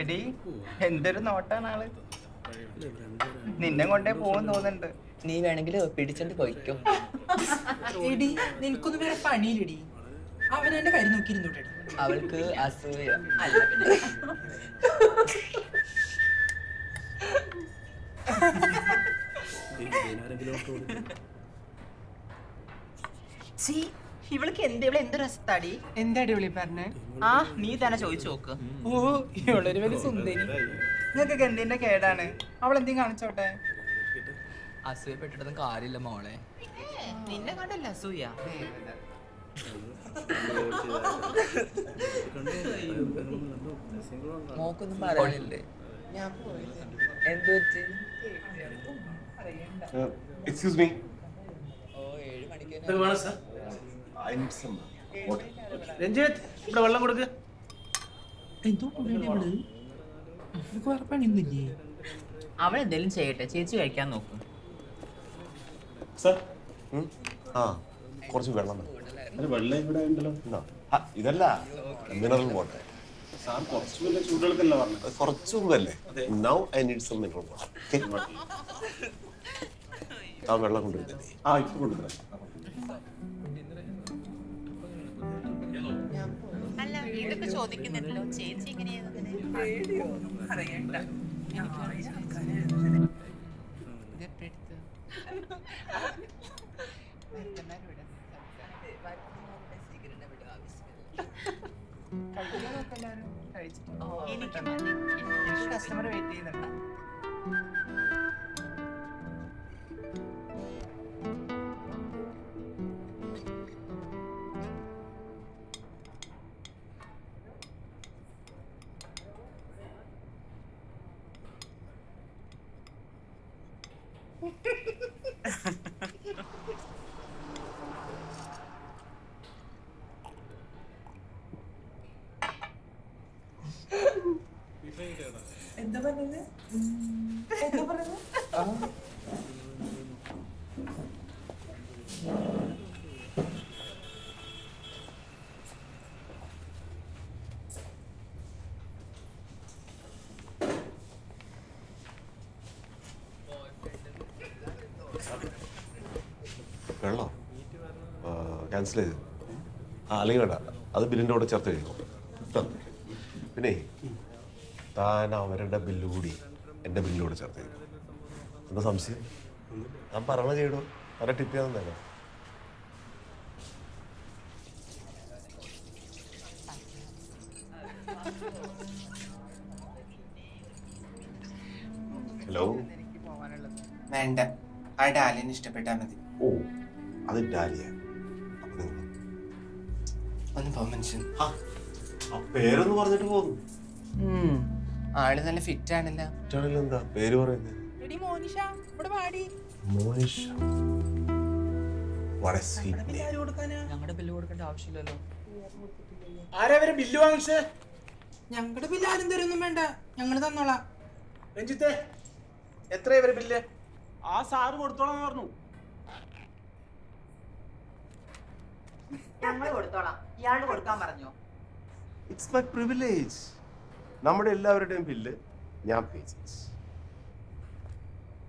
എടി എന്തൊരു നോട്ടാണ് ആൾ? നിന്നെ കൊണ്ടേ പോകും തോന്നുന്നുണ്ട്. നീ വേണമെങ്കിൽ പിടിച്ചോണ്ട് പോയിക്കോ. എടി നിനക്കൊന്നും വേറെ പണിയില്ലടി. അവൻ എന്റെ കാര്യം നോക്കിയിരുന്നോട്ടെടി അവൾക്ക് അസൂയ. അല്ല പിന്നെ. സീ ഇവൾക്ക് എന്ത് ഇവളെ എന്ത് രസത്താടി? എന്താ വിളി പറഞ്ഞേ? ആ നീ തന്നെ ചോദിച്ചു നോക്ക്. ഓ ഇവളൊരു വലിയ സുന്ദരി. നിങ്ങൾക്കൊക്കെ എന്തിന്റെ കേടാണ്? അവൾ എന്തെങ്കിലും കാണിച്ചോട്ടെ? അസൂയപ്പെട്ടിട്ടൊന്നും കാര്യമില്ല മോളെ. നിന്നെ കണ്ടല്ല അസൂയ? മോക്കൊന്നും പറയാനില്ലേ? എന്ത് പറ്റി? എക്സ്ക്യൂസ് മീ ഓ ഏഴ് മണിക്ക് രഞ്ജിത്ത് ഇവിടെ വെള്ളം കൊടുക്ക്. എന്തോ നിനക്ക് വേറെ എന്തെങ്കിലും ചെയ്യട്ടെ. ചേച്ചി കഴിക്കാൻ നോക്കും. സർ. ആ കുറച്ച് വെള്ളം. വെള്ളം ഇവിടെ ഉണ്ടല്ലോ? ഇതല്ല. Mineral water. കുറച്ച് മുമ്പല്ലേ now I need some mineral water ആ വെള്ളം കൊണ്ടുവരുന്നേ. ആ ഇപ്പൊ കൊണ്ടുവരാം. ഇതൊക്കെ ചോദിക്കുന്നുണ്ടല്ലോ ചേച്ചി എനിക്ക് മതി. കസ്റ്റമർ വെയിറ്റ് ചെയ്യുന്നുണ്ട്. വെള്ളം? ക്യാൻസൽ ചെയ്ത്. ആ അല്ലെങ്കിൽ വേണ്ട. അത് ബില്ലിന്റെ കൂടെ ചേർത്ത് കഴിഞ്ഞു പിന്നെ താൻ അവരുടെ ബില്ല് കൂടി എന്റെ ബില്ലിലൂടെ ചേർത്ത് എന്താ സംശയം? ഞാൻ പറഞ്ഞ ചെയ്തു അവരെ ടിപ്പ് ചെയ്യാൻ തന്നെ ഹലോ വേണ്ട. ആ ഡാലിന് ഇഷ്ടപ്പെട്ടാ മതി. ഓ അത് ഡാലിയ. ഒന്ന് പോ മനുഷ്യൻ. ആ ആ പേരൊന്ന് പറഞ്ഞിട്ട് പോകുന്നു ആൾ നല്ല ഫിറ്റ് ആണല്ലോ. എന്താ? പേര് പറയുന്നത് പാടി. മോനിഷ. വളരെ സ്വീറ്റ് നെയിം ഞങ്ങളുടെ ബില്ല് കൊടുക്കേണ്ട ആവശ്യമില്ലല്ലോ. ആരാ വരെ ബില്ല് ഞങ്ങളുടെ ബില്ല് ആരും തരൊന്നും വേണ്ട. ഞങ്ങൾ തന്നോളാം. രഞ്ജിത്തെ എത്ര ഇവരെ ബില്ല് ആ സാറ് കൊടുത്തോളാം പറഞ്ഞു. ഞങ്ങൾ കൊടുത്തോളാം. ഇയാൾ കൊടുക്കാൻ പറഞ്ഞോ? ഇറ്റ്സ് മൈ പ്രിവിലേജ് നമ്മുടെ എല്ലാവരുടെയും ബില്ല് ഞാൻ പേ ചെയ്യും.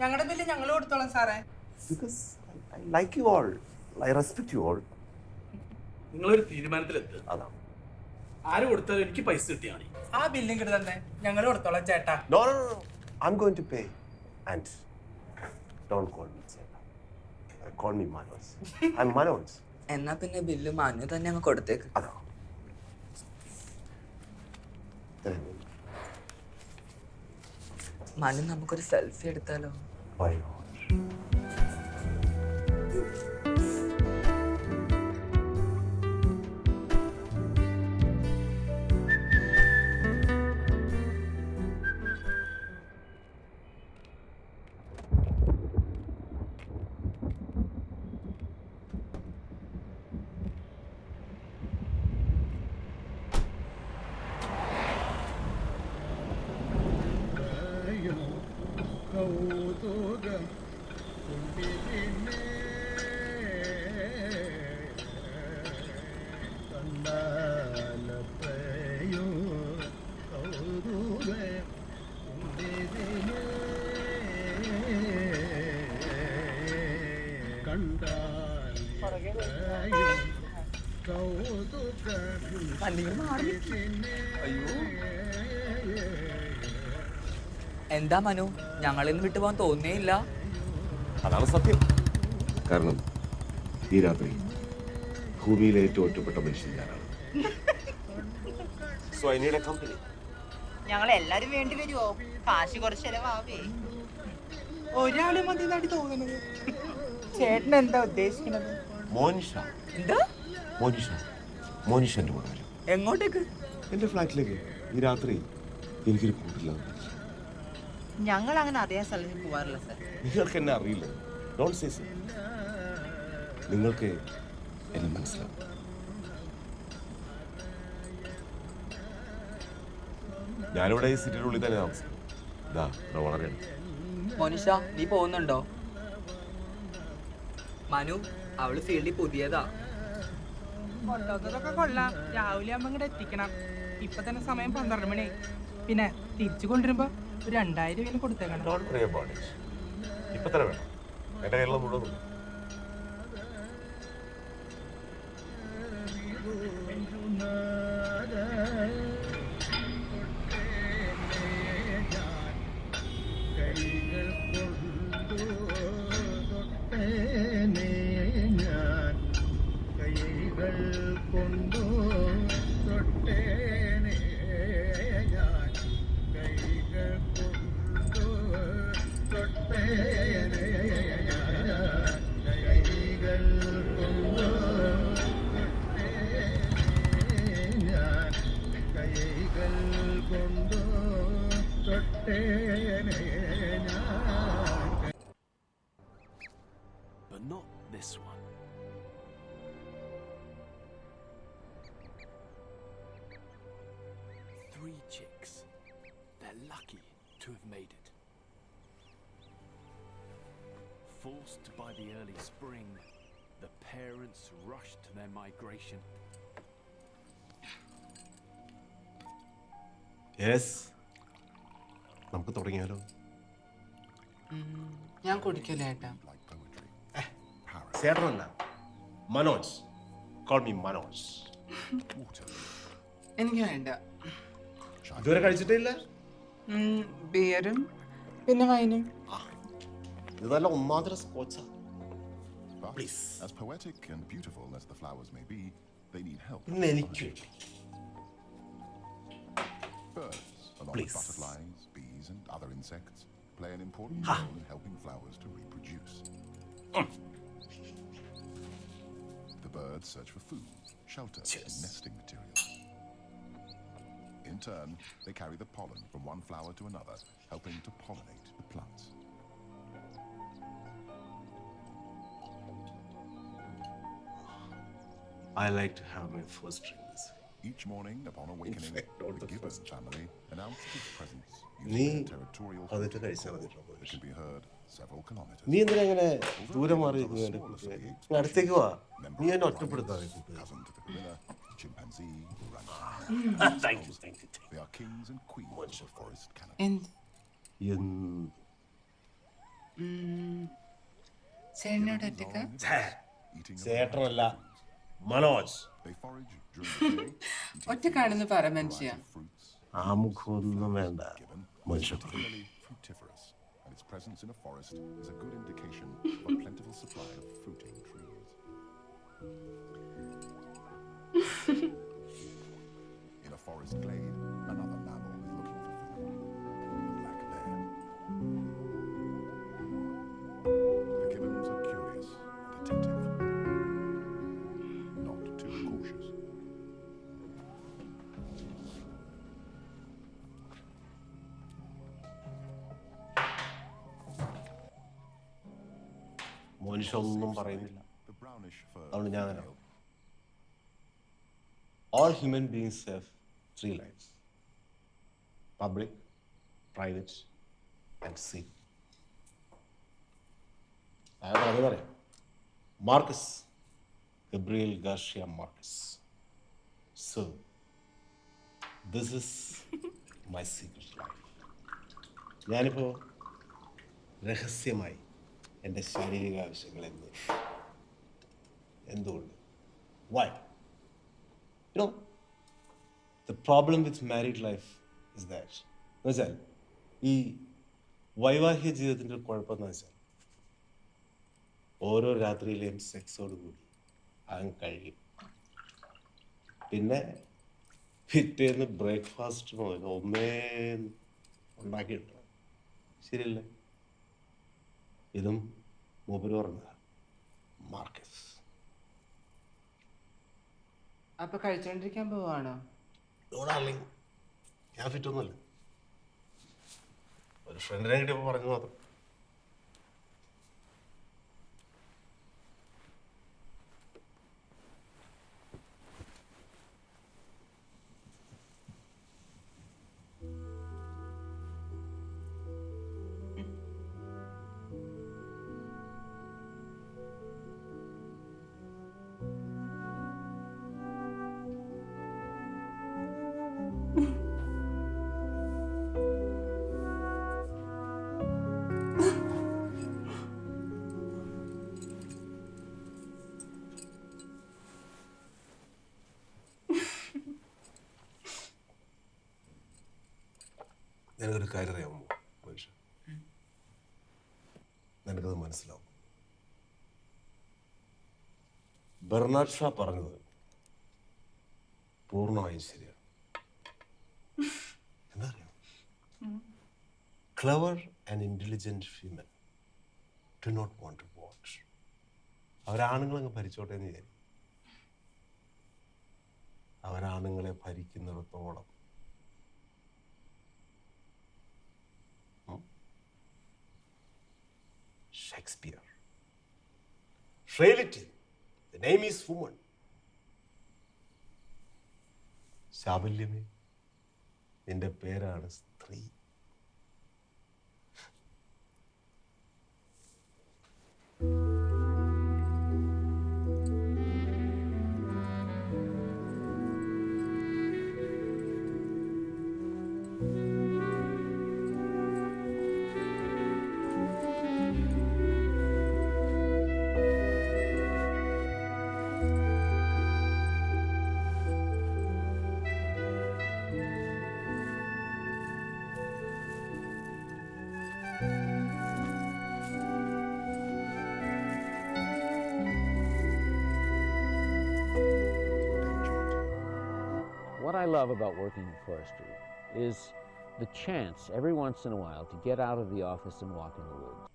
ഞങ്ങളുടെ ബില്ല് ഞങ്ങൾ കൊടുത്തോളാം സാറേ. Because I like you all I respect you all നിങ്ങളൊരു തീരുമാനത്തിലെത്തുക അതാണ് ആര് കൊടുത്താലും എനിക്ക് പൈസ കിട്ടിയാണ് ആ ബില്ലും കിട്ടി തന്നെ. ഞങ്ങൾ കൊടുത്തോളാം ചേട്ടാ. No no no I am going to pay and don't call me ചേട്ടാ. Call me Manoj I am Manoj എന്നാ പിന്നെ ബില്ല് മാനു തന്നെ അങ്ങ് കൊടുത്തേക്ക്. അതാ. മനു നമുക്കൊരു സെൽഫി എടുത്താലോ? Why എന്താ മനു? ഞങ്ങളിന്ന് വിട്ടു പോകാൻ തോന്നേയില്ല അതാണ് സത്യം. കാരണം ഈ രാത്രി ഭൂമിയിലെ ഏറ്റവും ഒറ്റപ്പെട്ട മനുഷ്യൻ ഞാനാണ്. So I need a company ഞങ്ങൾ എല്ലാരും വേണ്ടി വരുമോ കാശ് കുറച്ച് ചെലവാവേ. ഒരാൾ മതി നാട്ടി തോന്നുന്നത്. ചേട്ടൻ എന്താ ഉദ്ദേശിക്കുന്നത്? മോനിഷ. എന്താ? മോനിഷ. മോനിഷ എന്റെ കൂടെ വരും. എങ്ങോട്ടേക്ക്? എന്റെ ഫ്ലാറ്റിലേക്ക്. ഈ രാത്രി എനിക്കൊരു കൂട്ടില്ല. ഞങ്ങൾ അങ്ങനെ അറിയാൻ സ്ഥലത്ത് പോവാറില്ല സർ. നിങ്ങൾക്ക് എന്നെ അറിയില്ല? ഡോൺ സേസ് നിങ്ങൾക്ക് എന്നെ മനസ്സിലാവും. ഞാനിവിടെ ഈ സിറ്റിയുടെ ഉള്ളിൽ തന്നെ താമസിക്കും ഇതാ വളരെ. മോനിഷ നീ പോകുന്നുണ്ടോ? മനു അവൾ ഫീൽഡിൽ പുതിയതാ. കൊണ്ടുവന്നതൊക്കെ കൊള്ളാം. രാവിലെ ആകുമ്പോ ഇങ്ങോട്ട് എത്തിക്കണം. ഇപ്പൊ തന്നെ സമയം പന്ത്രണ്ട് മണി പിന്നെ തിരിച്ചു കൊണ്ടുവരുമ്പോ ഒരു രണ്ടായിരം രൂപ കൊടുത്തേക്കണം. ഇപ്പൊ തന്നെ വേണം. എന്റെ കയ്യിലുള്ള മുഴുവൻ ഉണ്ട്. but not this one. Three chicks. They're lucky to have made it. Forced by the early spring, the parents rushed to their migration. Yes. നമുക്ക് തുടങ്ങിയാലോ? ഞാൻ കുടിക്കില്ല ഏട്ടാ. ചേട്ടനല്ല. മനോജ്. Call me Manoj. എനിക്ക് വേണ്ട. ഇതുവരെ കഴിച്ചിട്ടില്ല ബിയറും പിന്നെ വൈനും ഇത് നല്ല ഒന്നാന്തര സ്കോച്ചാ But Please. as poetic and beautiful as the flowers may be, they need help. എനിക്ക് Birds, along Please. with butterflies, bees, and other insects, play an important role in helping flowers to reproduce. Mm. The birds search for food, shelter, Yes. and nesting materials. In turn, they carry the pollen from one flower to another, helping to pollinate the plants. I like to have my first drink. Each morning, upon awakening, the Gibbons gibbon family announced its presence using their territorial It can be heard several kilometers. നീ എന്തിനാ ഇങ്ങനെ ദൂരെ മാറി നിൽക്കുന്നു എന്റെ നീ അടുത്തേക്ക് വാ നീ എന്നെ ഒറ്റപ്പെടുത്താതെ primates, കൂട്ടുകാരൻ. cousin to the chimpanzee. Thank you, thank you, thank They are kings and queens of the forest canopy. എന്ത് you. എന്ത്? ചേട്ടനോട് ഒറ്റക്ക ഛേ, Eating a ചേട്ടനല്ല. മനോജ് ഒറ്റ കാണുന്ന പറ മനുഷ്യ. ആമുഖമൊന്നും വേണ്ട മനുഷ്യ its presence in a forest is a good indication of a plentiful supply of fruiting trees. in a forest glade, Monisha പറയുന്നില്ല. അതുകൊണ്ട് ഞാൻ all human beings have three lines public private and see അയാൾ അത് പറയാം Marquez Gabriel Garcia Marquez so this is my secret life ഞാനിപ്പോൾ രഹസ്യമായി എന്റെ ശാരീരിക ആവശ്യങ്ങൾ എന്ന് എന്തുകൊണ്ട്? Why you know the problem with married life is that എന്ന് വെച്ചാൽ ഈ വൈവാഹിക ജീവിതത്തിന്റെ കുഴപ്പം എന്ന് വെച്ചാൽ ഓരോ രാത്രിയിലെയും സെക്സോട് കൂടി അങ്ങ് കഴിയും. പിന്നെ പിറ്റേന്ന് ബ്രേക്ക്ഫാസ്റ്റ് മുതൽ ഒന്നേ ഉണ്ടാക്കിയിട്ടുണ്ട്. ശരിയല്ലേ? ഇതും മൂപ്പര് പറഞ്ഞ മാർക്കസ്. അപ്പൊ കഴിച്ചോണ്ടിരിക്കാൻ പോവാണോ? ഞാൻ ഫിറ്റൊന്നുമല്ല ഒരു ഫ്രണ്ടിനെ കിട്ടിയപ്പോൾ പറഞ്ഞു മാത്രം. നിനക്കൊരു കാര്യം അറിയാമോ മനുഷ്യ? നിനക്കത് മനസ്സിലാവും. ബെർണാഡ് ഷാ പറഞ്ഞത് പൂർണമായും ശരിയാണ്. എന്താ അറിയാം clever and intelligent female to not want to watch അവരാണുങ്ങളങ്ങ് ഭരിച്ചോട്ടെ എന്ന് വിചാരിക്കും. അവരാണുങ്ങളെ ഭരിക്കുന്നിടത്തോളം Shakespeare reality the name is woman ശാബല്യമേ നിന്റെ പേരാണ് സ്ത്രീ. What I love about working in forestry is the chance every once in a while to get out of the office and walk in the woods.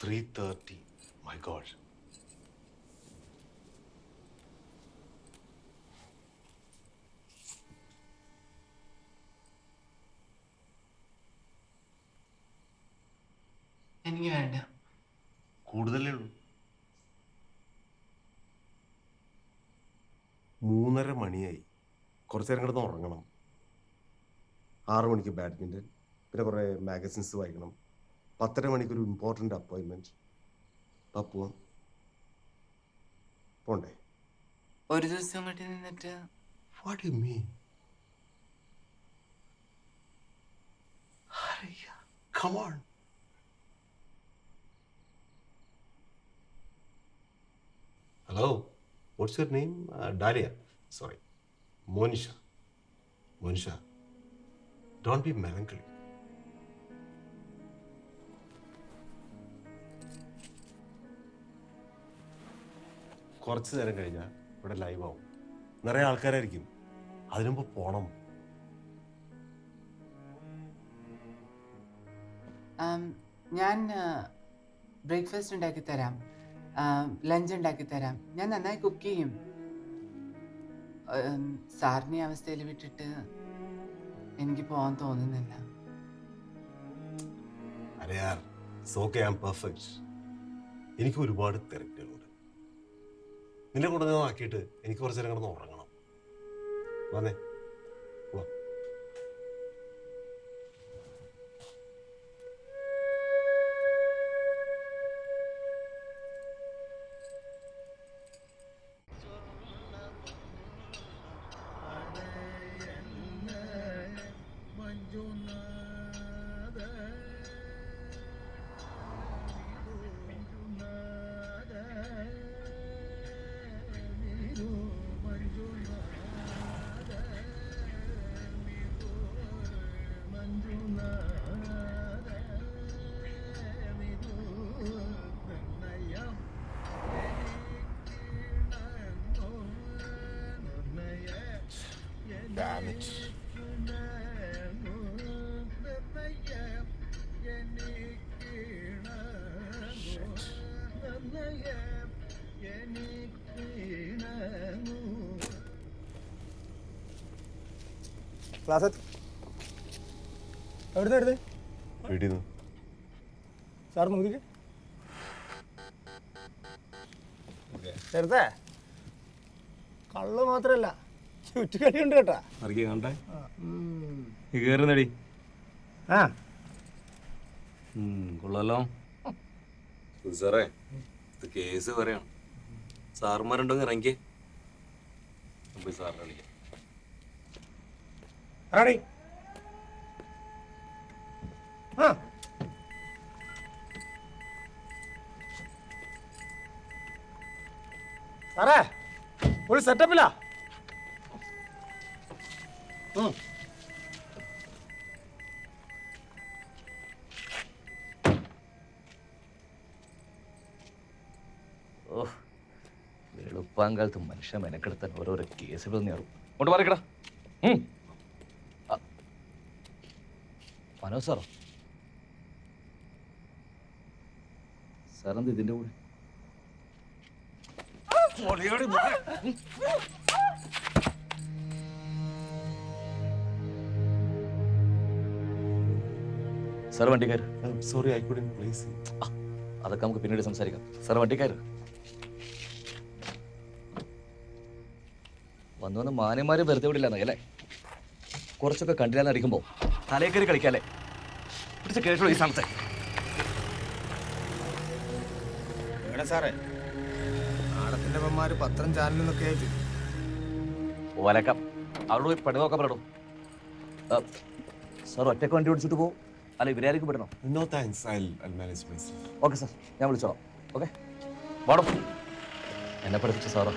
Three thirty. My God. എനിക്ക് വേണ്ട കൂടുതലേ ഉള്ളൂ. മൂന്നര മണിയായി. കുറച്ച് നേരം കിടന്ന് ഉറങ്ങണം. ആറു മണിക്ക് ബാഡ്മിന്റൺ പിന്നെ കുറേ മാഗസിൻസ് വായിക്കണം. പത്തര മണിക്ക് ഒരു ഇമ്പോർട്ടന്റ് അപ്പോയിൻമെന്റ് പോവാം. പോണ്ടേ? ഒരു ദിവസം അങ്ങോട്ട് നിന്നിട്ട് what you mean Come on. What's your name? Uh, Dalia. Sorry, Monisha. Monisha, don't be melancholy. കുറച്ച് നേരം കഴിഞ്ഞാൽ ഇവിടെ ലൈവ് ആവും നിറയെ ആൾക്കാരായിരിക്കും അതിനുമ്പ് പോണം ഞാൻ ബ്രേക്ക്ഫാസ്റ്റ് ഉണ്ടാക്കി തരാം ലഞ്ച് ഉണ്ടാക്കി തരാം. ഞാൻ നന്നായി കുക്ക് ചെയ്യും. സാറിനെ അവസ്ഥയിൽ വിട്ടിട്ട് എനിക്ക് പോകാൻ തോന്നുന്നില്ല. അരേ യാർ സോക്കെ ഐ ആം പെർഫെക്റ്റ് എനിക്ക് ഒരുപാട് തിരക്കുകളുണ്ട്. നിന്നെ ഞാൻ ആക്കിയിട്ട് എനിക്ക് കുറച്ച് നേരം കിടന്ന് ഉറങ്ങണം. വന്നേ. It. ക്ലാസ് എവിടുന്ന് എടുത്ത്? വീട്ടിൽ നിന്ന് സാർ നോക്കിക്കേ ചെറുതേ കള്ള് മാത്രല്ല. ചുറ്റുകടിയുണ്ട് കേട്ടാ. അറിയ കണ്ടേ. കയറുന്നടി ആ. കൊള്ളാലോ. സാറേ ഇത് കേസ് പറയണം. സാറുമാരുണ്ടെങ്കിൽ ഇറങ്ങിക്കേ. പോയി സാറിനെ വിളിക്കാം. റെഡി ആ. സാറേ ഒരു സെറ്റപ്പില്ല ഓ വെളുപ്പാങ്കാലത്ത് മനുഷ്യ മെനക്കെടുത്താൻ ഓരോരോ കേസുകൾ നേറും. കൊണ്ട് മാറിക്കടാ. മനോജ് സാറോ? സാറെന്ത് ഇതിന്റെ കൂടെ? സാർ വണ്ടിക്കാർ സോറി ഐ കുഡൻ പ്ലേസ് അതൊക്കെ നമുക്ക് പിന്നീട് സംസാരിക്കാം. സാർ വണ്ടിക്കാർ വന്നു വന്ന് മാന്യന്മാര് വെറുതെ വിടില്ല അല്ലേ? കുറച്ചൊക്കെ കണ്ടില്ലാന്ന് അടിക്കുമ്പോൾ തലേ കയറി കളിക്കാല്ലേ? പിടിച്ച് കേട്ടോ ഈ സ്ഥാനത്തെ. സാറേ നാടത്തിന്റെ അമ്മമാര് പത്രം ചാനലിൽ നിന്നൊക്കെ ആയിട്ട്. ഓലക്കാം അവരോട് പോയി പണി നോക്കാൻ പറയണോ സാർ ഒറ്റയ്ക്ക് വണ്ടി ഓടിച്ചിട്ട് പോകും അല്ല ഇവരായിരിക്കും പെടണോ no thanks I I manage my okay sir ഞാൻ വിളിച്ചോളാം. ഓക്കെ വാടോ. എന്നെ പഠിപ്പിച്ച സാറാ?